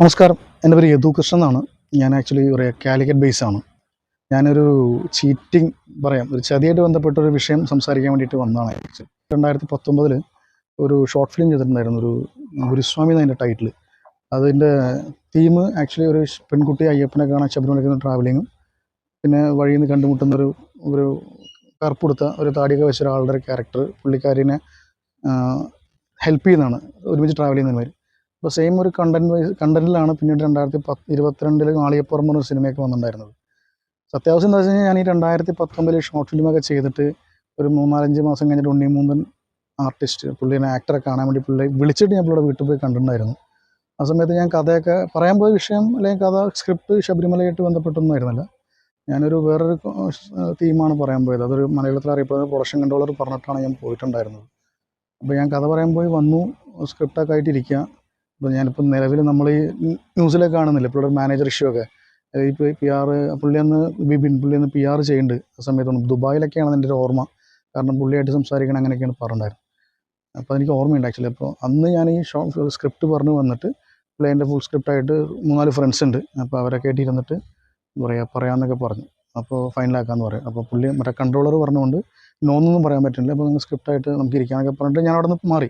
നമസ്കാരം. എന്റെ പേര് യദു കൃഷ്ണൻ എന്നാണ്. ഞാൻ ആക്ച്വലി ഒരു കാലിക്കറ്റ് ബേസ് ആണ്. ഞാനൊരു ചീറ്റിംഗ് പറയാം ഒരു ചതിയായിട്ട് ബന്ധപ്പെട്ട ഒരു വിഷയം സംസാരിക്കാൻ വേണ്ടിയിട്ട് വന്നതാണ് ആക്ച്വലി രണ്ടായിരത്തി പത്തൊമ്പതിൽ ഒരു ഷോർട്ട് ഫിലിം ചെയ്തിട്ടുണ്ടായിരുന്നു ഒരു ഗുരുസ്വാമി എന്നതിന്റെ ടൈറ്റിൽ അതിന്റെ തീം ആക്ച്വലി ഒരു പെൺകുട്ടി അയ്യപ്പനെ കാണാൻ ശബരിമലയ്ക്കുന്ന ട്രാവലിങ്ങും പിന്നെ വഴിയിൽ നിന്ന് കണ്ടുമുട്ടുന്ന ഒരു കറുപ്പെടുത്ത ഒരു താടിയൊക്കെ വെച്ച ഒരാളുടെ ഒരു ക്യാരക്ടർ പുള്ളിക്കാരിനെ ഹെൽപ്പ് ചെയ്യുന്നതാണ് ഒരുമിച്ച് ട്രാവൽ ചെയ്യുന്നതിന് അപ്പോൾ സെയിം ഒരു കണ്ടന്റ് വൈസ് കണ്ടന്റിലാണ് പിന്നീട് രണ്ടായിരത്തി പത്ത് ഇരുപത്തിരണ്ടിൽ മാളിയപ്പുറം എന്നൊരു സിനിമയൊക്കെ വന്നിട്ടുണ്ടായിരുന്നത്. സത്യാവസ്ഥ എന്താ വെച്ച് കഴിഞ്ഞാൽ ഞാൻ ഈ രണ്ടായിരത്തി പത്തൊമ്പതിൽ ഷോർട്ട് ഫിലിമൊക്കെ ചെയ്തിട്ട് ഒരു മൂന്നാലഞ്ച് മാസം കഴിഞ്ഞിട്ട് ഉണ്ണി മൂന്നൻ ആർട്ടിസ്റ്റ് പുള്ളിനെ ആക്ടറെ കാണാൻ വേണ്ടി പുള്ളി വിളിച്ചിട്ട് ഞാൻ പുള്ളിയുടെ വീട്ടിൽ പോയി കണ്ടിട്ടുണ്ടായിരുന്നു. ആ സമയത്ത് ഞാൻ കഥയൊക്കെ പറയാൻ പോയ വിഷയം അല്ലെങ്കിൽ കഥ സ്ക്രിപ്റ്റ് ശബരിമലയായിട്ട് ബന്ധപ്പെട്ടൊന്നും ആയിരുന്നില്ല. ഞാനൊരു വേറൊരു തീമാണ് പറയാൻ പോയത്. അതൊരു മലയാളത്തിൽ അറിയപ്പെടുന്ന പ്രൊഡക്ഷൻ കൺട്രോളർ പറഞ്ഞിട്ടാണ് ഞാൻ പോയിട്ടുണ്ടായിരുന്നത്. അപ്പോൾ ഞാൻ കഥ പറയാൻ പോയി വന്നു സ്ക്രിപ്റ്റൊക്കെ ആയിട്ട് ഇരിക്കുക അപ്പോൾ ഞാനിപ്പോൾ നിലവിൽ നമ്മൾ ഈ ന്യൂസിലൊക്കെ കാണുന്നില്ല? ഇപ്പോൾ മാനേജർ ഇഷ്യൂ ഒക്കെ. ഇപ്പോൾ പി ആർ പുള്ളി അന്ന് ബിബിൻ പുള്ളി അന്ന് പി ആർ ചെയ്യുന്നുണ്ട് ആ സമയത്തൊന്നും. ദുബായിലൊക്കെയാണ് എന്റെ ഒരു ഓർമ്മ. കാരണം പുള്ളിയായിട്ട് സംസാരിക്കണം അങ്ങനെയൊക്കെയാണ് പറഞ്ഞിട്ടുണ്ടായിരുന്നത്. അപ്പോൾ എനിക്ക് ഓർമ്മയുണ്ട് ആക്ച്വലി അപ്പോൾ അന്ന് ഞാൻ ഈ ഷോ സ്ക്രിപ്റ്റ് പറഞ്ഞു വന്നിട്ട് പുള്ളി എന്റെ ഫുൾ സ്ക്രിപ്റ്റായിട്ട് മൂന്നാൽ ഫ്രണ്ട്സ് ഉണ്ട്. അപ്പോൾ അവരൊക്കെ ആയിട്ട് ഇരുന്നിട്ട് എന്താ പറയുക പറയാമെന്നൊക്കെ പറഞ്ഞു അപ്പോൾ ഫൈനലാക്കാമെന്ന് പറയും. അപ്പോൾ പുള്ളി മറ്റേ കൺട്രോളർ പറഞ്ഞുകൊണ്ട് നോന്നൊന്നും പറയാൻ പറ്റുന്നില്ല. അപ്പോൾ നിങ്ങൾ സ്ക്രിപ്റ്റായിട്ട് നമുക്ക് ഇരിക്കാനൊക്കെ പറഞ്ഞിട്ട് ഞാൻ അവിടെ നിന്ന് മാറി.